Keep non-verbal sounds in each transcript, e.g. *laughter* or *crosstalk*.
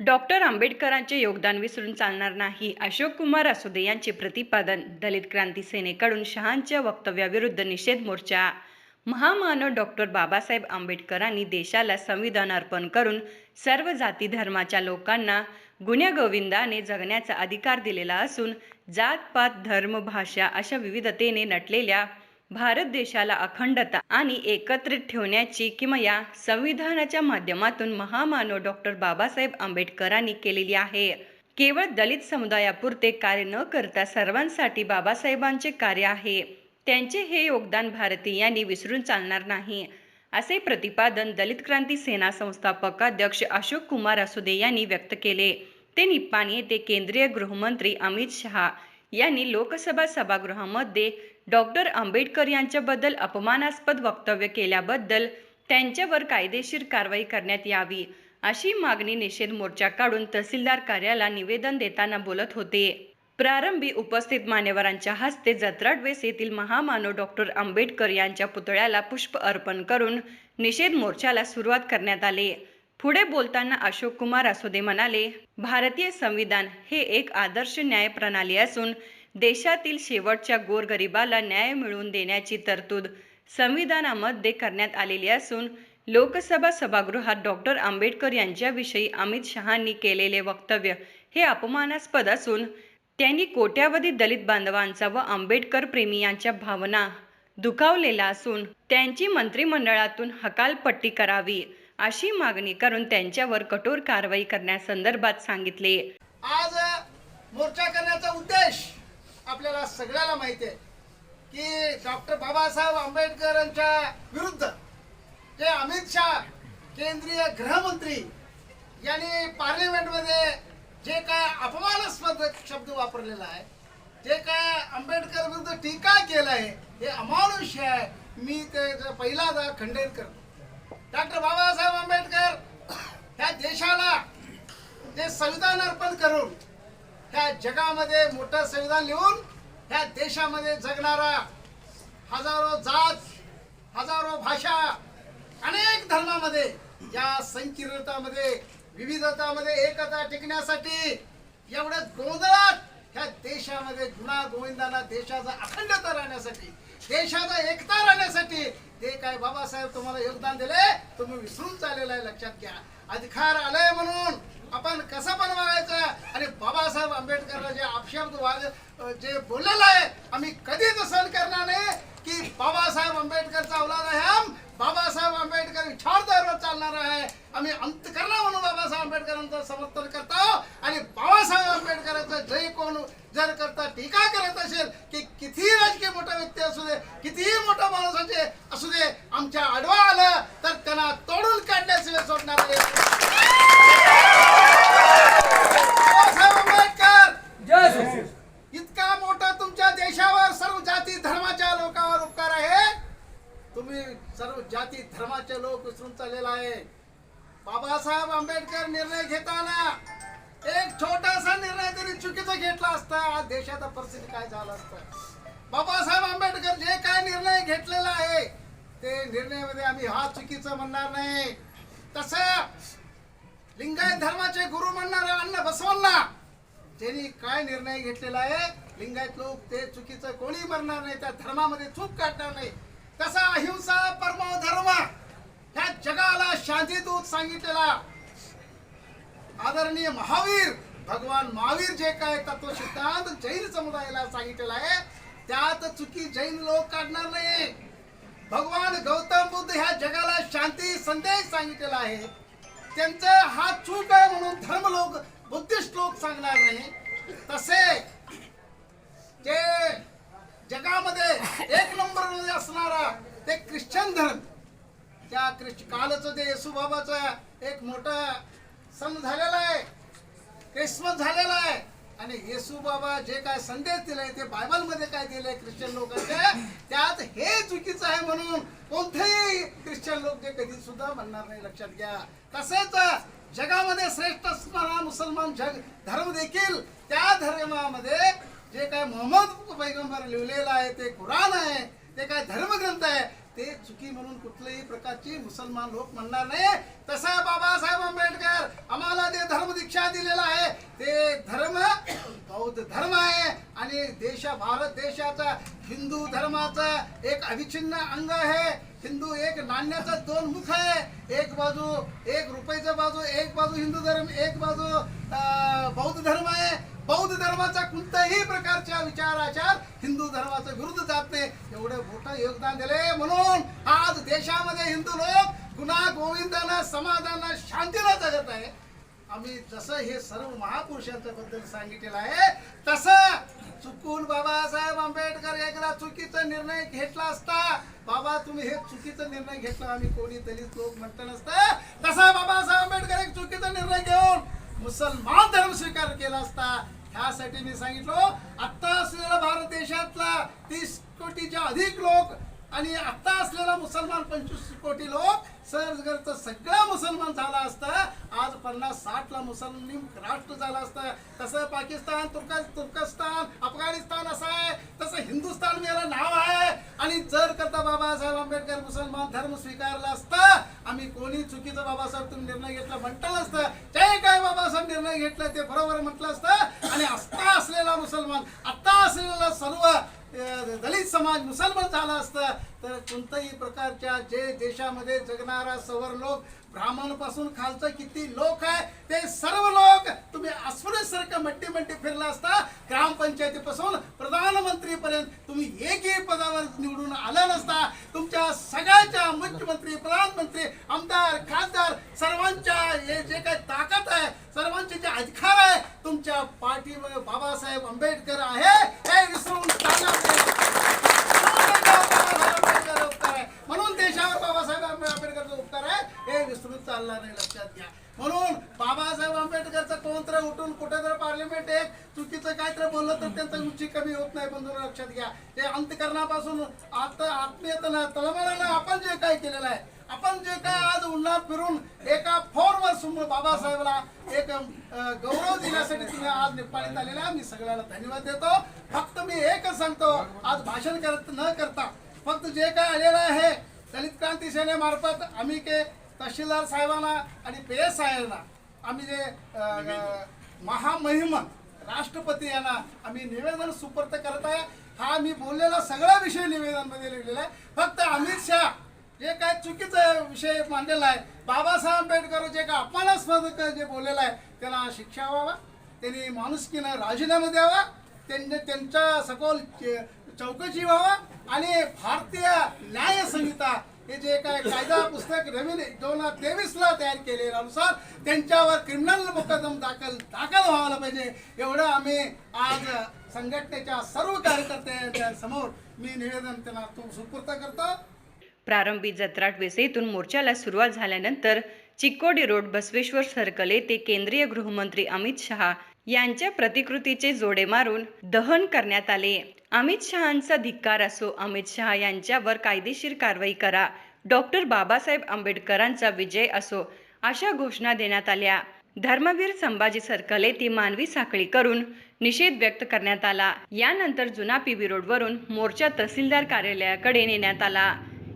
Doctor आंबेडकरांचे योगदान विसरून चालणार नाही. अशोक कुमार असुदे यांचे प्रतिपादन दलित क्रांती सेनेकडून शहांच्या वक्तव्याविरुद्ध निषेध मोर्चा. महामानव डॉक्टर बाबासाहेब आंबेडकरांनी देशाला संविधान अर्पण करून सर्व जाती धर्माच्या लोकांना गुण्यागोविंदाने जगण्याचा अधिकार दिलेला असून जात पात धर्म भाषा अशा विविधतेने नटलेल्या भारत देशाला अखंडता आणि एकत्रित ठेवण्याची किंवा या संविधानाच्या माध्यमातून महामानव डॉक्टर बाबासाहेब आंबेडकरांनी केलेली आहे. केवळ दलित समुदायापुरते कार्य न करता सर्वांसाठी बाबासाहेबांचे कार्य आहे. त्यांचे हे योगदान भारतीयांनी विसरून चालणार नाही. असे प्रतिपादन दलित क्रांती सेना संस्थापक अध्यक्ष अशोक कुमार असुदे यांनी व्यक्त केले. ते निप्पाणी येथे केंद्रीय गृहमंत्री अमित शहा यांनी लोकसभा सभागृहामध्ये डॉक्टर आंबेडकर यांच्याबद्दल अपमानास्पद वक्तव्य केल्याबद्दल त्यांच्यावर कायदेशीर कारवाई करण्यात यावी अशी मागणी निषेध मोर्चा काढून तहसीलदार कार्याला निवेदन देताना बोलत होते. प्रारंभी उपस्थित मान्यवरांच्या हस्ते जत्राडवेस येथील महामानव डॉक्टर आंबेडकर यांच्या पुतळ्याला पुष्प अर्पण करून निषेध मोर्चाला सुरुवात करण्यात आले. पुढे बोलताना अशोक कुमार असोदे म्हणाले भारतीय संविधान हे एक आदर्श न्याय प्रणाली असून देशातील शेवटच्या गोरगरिबाला न्याय मिळवून देण्याची तरतूद संविधानामध्ये करण्यात आलेली असून लोकसभा सभागृहात डॉक्टर आंबेडकर यांच्याविषयी अमित शहांनी केलेले वक्तव्य हे अपमानास्पद असून त्यांनी कोट्यावधी दलित बांधवांचा व आंबेडकर प्रेमियांच्या भावना दुखावलेला असून त्यांची मंत्रिमंडळातून हकालपट्टी करावी अशी मागणी करून त्यांच्यावर कठोर कारवाई करण्यासंदर्भात सांगितले. आज मोर्चा करण्याचा उद्देश आपल्याला सगळ्याला माहिती आहे की डॉक्टर बाबासाहेब आंबेडकरांच्या विरुद्ध जे अमित शहा केंद्रीय गृहमंत्री यांनी पार्लिमेंटमध्ये जे काय अपमानास्पद शब्द वापरलेला आहे जे काय आंबेडकर विरुद्ध टीका केलं आहे हे अमानुष्य आहे मी ते पहिल्यांदा खंडन करतो. डॉक्टर बाबासाहेब आंबेडकर ह्या देशाला जे संविधान अर्पण करून ह्या जगामध्ये मोठं संविधान लिहून ह्या देशामध्ये जगणारा हजारो जात हजारो भाषा अनेक धर्मामध्ये या संकीर्णतामध्ये विविधतामध्ये एकता टिकण्यासाठी एवढ्या गोंधळात ह्या देशामध्ये गुणा गोविंदाना देशाचा अखंडता राहण्यासाठी देशाचा एकता राहण्यासाठी ते काय बाबासाहेब तुम्हाला योगदान दिले? तुम्ही विसरून चाललेला आहे लक्षात घ्या. अधिकार आलाय म्हणून आपण कसं पण वागायचं आणि बाबासाहेब आंबेडकरला जे अपशब्द वाग जे बोललेलं आहे आम्ही कधीच सहन करणार नाही की बाबासाहेब आंबेडकरचा औलाद आहे हम बाबासाहेब आंबेडकर विचारधारेवर चालणार आहे. आम्ही अंतकरणा म्हणून बाबासाहेब आंबेडकरांचं समर्थन करतो. आणि बाबासाहेब आंबेडकरांचं जय कोण जर करता टीका करत असेल की कितीही राजकीय मोठा व्यक्ती असू दे कितीही मोठा माणूस असू दे आमच्या आडवा आलं तर त्यांना तोडून काढण्याशिवाय सोडणार नाही बाबासाहेब आंबेडकर इतका मोठा तुमच्या देशावर सर्व जाती धर्माच्या लोकांवर उपकार आहे तुम्ही सर्व जाती धर्माचे लोक विसरून चाललेला आहे बाबासाहेब आंबेडकर निर्णय घेताना एक छोटासा निर्णय तरी चुकीचा घेतला असता. आज देशाचा परिस्थिती काय झालं असतं? बाबासाहेब आंबेडकर जे काय निर्णय घेतलेला आहे ते निर्णयामध्ये आम्ही हा चुकीचं म्हणणार नाही. तस लिंगायत धर्माचे गुरु म्हणणारे अण्णा बसवांना ज्यांनी काय निर्णय घेतलेला आहे लिंगायत लोक ते चुकीचं कोणी म्हणणार नाही त्या धर्मामध्ये चूक काढणार नाही. तसा अहिंसा परमो धर्म ह्या जगाला शांतीदूत सांगितलेला आदरणीय महावीर भगवान महावीर जे काय तत्व सिद्धांत जैन समुदायाला सांगितलेला आहे त्यात चुकी जैन लोक काढणार नाही भगवान गौतम बुद्ध ह्या जगाला शांती संदेश सांगितलेला आहे. त्यांचा हा चूक आहे म्हणून धर्म लोक बुद्धिस्ट लोक सांगणार नाही. तसे जे जगामध्ये एक नंबर असणारा ते ख्रिश्चन धर्म त्या कालचं ते येसू बाबाचा एक मोठा सण झालेला आहे. क्रिसमस झालेला आहे. आणि येसू बाबा जे काय संदेश दिलाय ते बायबलमध्ये काय दिलंय ख्रिश्चन लोकांचे त्यात हे चुकीचं आहे म्हणून कोणतेही ख्रिश्चन लोक जे कधी सुद्धा म्हणणार नाही लक्षात घ्या. तसेच जगामध्ये श्रेष्ठ असणारा मुसलमान जग धर्म देखील त्या धर्मामध्ये जे काय मोहम्मद पैगंबर लिहिलेलं आहे ते कुराण आहे ते काय धर्मग्रंथ आहे ते चुकी म्हणून कुठल्याही प्रकारची मुसलमान लोक म्हणणार नाही. तसा बाबासाहेब आंबेडकर आम्हाला ते धर्म दीक्षा दिलेला आहे ते धर्म *coughs* बौद्ध धर्म आहे आणि देश भारत देशाचा हिंदू धर्माचा एक अविच्छिन्न अंग आहे. हिंदू एक नाण्याचं दोन मुख आहे. एक बाजू एक रुपयाचं बाजू एक बाजू हिंदू धर्म एक बाजू अं, बौद्ध धर्म आहे. बौद्ध धर्माचा कोणत्याही प्रकारच्या विचार आचार हिंदू धर्म विरुद्ध जात नाही एवढं मोठं योगदान दिले म्हणून आज देशामध्ये हिंदू लोक गुन्हा गोविंदानं समाधानं शांतीला जगत आहे आम्ही जसं हे सर्व महापुरुषांच्या बद्दल सांगितलेलं आहे तसं चुकून बाबासाहेब आंबेडकर एकदा चुकीचा निर्णय घेतला असता बाबा तुम्ही हे चुकीचा निर्णय घेतला आम्ही कोणी दलित लोक म्हणत नसतं. तसा बाबासाहेब आंबेडकर एक चुकीचा निर्णय घेऊन मुसलमान धर्म स्वीकार केला असता. ह्यासाठी मी सांगितलो आता असलेला भारत देशातला तीस कोटीच्या अधिक लोक आणि आता असलेला मुसलमान पंचवीस कोटी लोक सरगरचा सगळा मुसलमान झाला असता आज पन्नास साठ मुसलमान राष्ट्र झाला असतं. तसं पाकिस्तान तुर्क तुर्कस्तान अफगाणिस्तान असं आहे तसं हिंदुस्थान याला नाव आहे. आणि जर करता बाबासाहेब आंबेडकर मुसलमान धर्म स्वीकारला असता आम्ही कोणी चुकीचं बाबासाहेब तुम्ही निर्णय घेतला म्हटलं असतं जे काय बाबासाहेब निर्णय घेतला ते बरोबर म्हटलं असतं. मुसलमान. आता असलेला सर्व दलित समाज मुसलमान झाला असता तर कोणत्याही प्रकारच्या जे देशामध्ये जगणारा सवर लोक ब्राह्मणपासून खालचं किती लोक आहे ते सर्व लोक तुम्ही अस्पृश्यसारखं मट्टी मट्टी फिरला असता ग्रामपंचायतीपासून प्रधानमंत्रीपर्यंत तुम्ही एकही पदावर निवडून आला नसता. तुमच्या सगळ्याच्या मुख्यमंत्री प्रधानमंत्री आमदार खासदार सर्वांच्या हे जे काही ताकद आहे सर्वांचे जे अधिकार आहे तुमच्या पाठीवर बाबासाहेब आंबेडकर आहे. हे विसरून म्हणून देशावर बाबासाहेब आंबे- आंबेडकरचा उपकार आहे. हे विसरून चालणार नाही. लक्षात घ्या. म्हणून बाबासाहेब आंबेडकरचं कोणतरी उठून कुठे जर पार्लिमेंट एक चुकीचं तर बोललं तर त्यांचं उंची कमी होत नाही. बंधू लक्षात घ्या. ते अंतकरणापासून आता आत्मीयतेनं तळमळानं आपण जे काय केलेलं आहे आपण जे काय आज उन्हात फिरून एका फोनवर समोर बाबासाहेबला एक गौरव दिल्यासाठी तुम्ही आज निपाळीत आलेला आहे. मी सगळ्यांना धन्यवाद देतो. फक्त मी एकच सांगतो आज भाषण करत न करता फक्त जे काय आलेलं आहे दलित क्रांती सेनेमार्फत आम्ही के तहसीलदार साहेबांना आणि पी एस साहेबांना आम्ही जे महामहिम राष्ट्रपती यांना आम्ही निवेदन सुपर्त करत आहे. हा मी बोललेला सगळा विषय निवेदनमध्ये लिहिलेला आहे. फक्त अमित शहा जे काय चुकीचा विषय मांडलेला आहे बाबासाहेब आंबेडकर जे काय अपमानास्पद जे बोललेलं आहे त्याला शिक्षा व्हावा त्यांनी माणुसकीनं राजीनामा द्यावा त्यांनी त्यांच्या सखोल चौकशी व्हावा आणि भारतीय न्याय संहिता हे जे काय कायदा पुस्तक नवीन दोन हजार तेवीसला तयार तयार केलेल्यानुसार त्यांच्यावर क्रिमिनल मुकदम दाखल दाखल व्हायला पाहिजे. एवढं आम्ही आज संघटनेच्या सर्व कार्यकर्त्यांच्या समोर मी निवेदन त्यांना तू सुपूर्त करतो. प्रारंभी जत्राट वेसईतून मोर्चाला सुरुवात झाल्यानंतर चिक्कोडी रोड बसवेश्वर सर्कल येथे केंद्रीय गृहमंत्री अमित शहा यांच्या प्रतिकृतीचे जोडे मारून दहन करण्यात आले. अमित शहांचा धिक्कार असो अमित शहा यांच्यावर कायदेशीर कारवाई करा. डॉक्टर बाबासाहेब आंबेडकरांचा विजय असो अशा घोषणा देण्यात आल्या. धर्मवीर संभाजी सर्कल येथे मानवी साखळी करून निषेध व्यक्त करण्यात आला. यानंतर जुना पीबी रोडवरून मोर्चा तहसीलदार कार्यालयाकडे नेण्यात आला.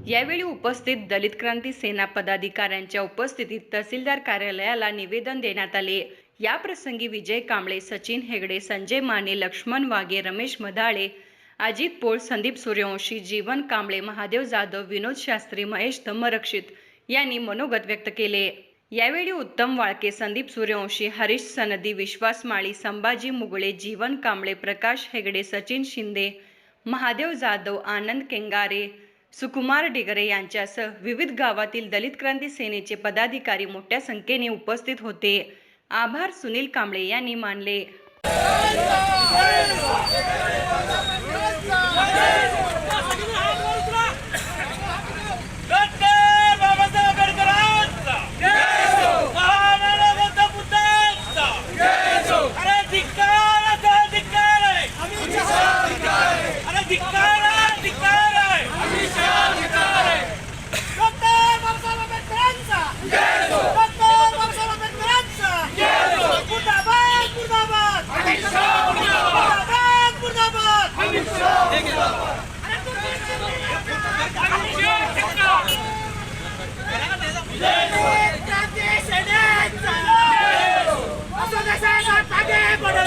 यावेळी उपस्थित दलित क्रांती सेना पदाधिकाऱ्यांच्या उपस्थितीत तहसीलदार कार्यालयाला निवेदन देण्यात आले. या प्रसंगी विजय कांबळे सचिन हेगडे संजय माने लक्ष्मण वाघे रमेश मधाळे अजित पोळ संदीप सूर्यवंशी जीवन कांबळे महादेव जाधव विनोद शास्त्री महेश धम्मरक्षित यांनी मनोगत व्यक्त केले. यावेळी उत्तम वाळके संदीप सूर्यवंशी हरीश सनदी विश्वास माळी संभाजी मुगळे जीवन कांबळे प्रकाश हेगडे सचिन शिंदे महादेव जाधव आनंद केंगारे सुकुमार डिगरे यांच्यासह विविध गावातील दलित क्रांती सेनेचे पदाधिकारी मोठ्या संख्येने उपस्थित होते. आभार सुनील कांबळे यांनी मानले. Vamos a dejar el paquete por el